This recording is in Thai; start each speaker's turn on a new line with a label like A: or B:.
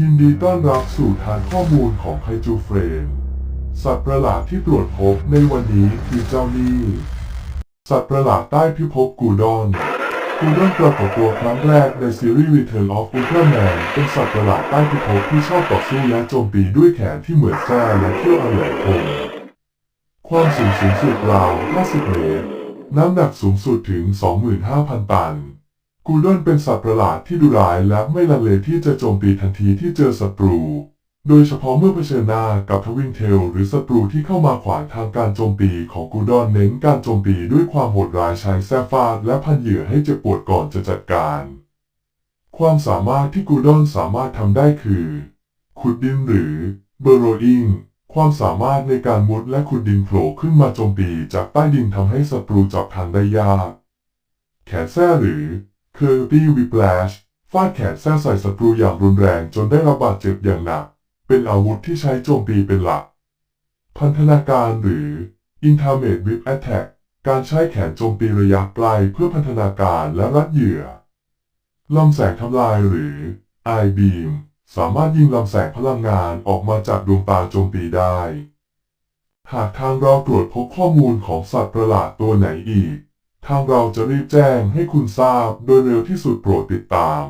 A: ยินดีต้อนรับสู่ฐานข้อมูลของไคจูเฟรม สัตว์ประหลาดที่ตรวจพบในวันนี้คือเจ้านี่ สัตว์ประหลาดใต้พิภพกูดอน กูดอนปรากฏตัวครั้งแรกในซีรีส์ Return of Ultraman เป็นสัตว์ประหลาดใต้พิภพที่ชอบต่อสู้และโจมตีด้วยแขนที่เหมือนแส้และเขี้ยวอันแหลมคม ความสูงสูงสุดราว 50 เมตร น้ำหนักสูงสุดถึง 25,000 ตัน กูดอนเป็นสัตว์ประหลาดที่ดุร้ายและไม่ลังเลที่จะโจมตีทันทีที่เจอศัตรู โดยเฉพาะเมื่อเผชิญหน้ากับทวิงเทลหรือศัตรูที่เข้ามาขวางทางการโจมตีของกูดอนเน้นการโจมตีด้วยความโหดร้ายใช้แส้ฟาดและพันเหยื่อให้เจ็บปวดก่อนจะจัดการ ความสามารถที่กูดอนสามารถทำได้คือ ขุดดินหรือเบอร์โรอิงความสามารถในการมุดและขุดดินโผล่ขึ้นมาโจมตีจากใต้ดินทำให้ศัตรูจับทางได้ยาก แขนแส้หรือ เคอร์บี้วิปแลชฟาดแขนแส้ใส่ศัตรูอย่างรุนแรงจนได้รับบาดเจ็บอย่างหนัก เป็นอาวุธที่ใช้โจมตีเป็นหลัก พันธนาการหรือ Intermate Whip Attack การใช้แขนโจมตีระยะไกลเพื่อพันธนาการและรัดเหยื่อลำแสงทำลายหรือ I beam สามารถยิงลำแสงพลังงานออกมาจากดวงตาโจมตีได้ หากทางเราตรวจพบข้อมูลของสัตว์ประหลาดตัวไหนอีก ทางเราจะรีบแจ้งให้คุณทราบโดยเร็วที่สุดโปรดติดตาม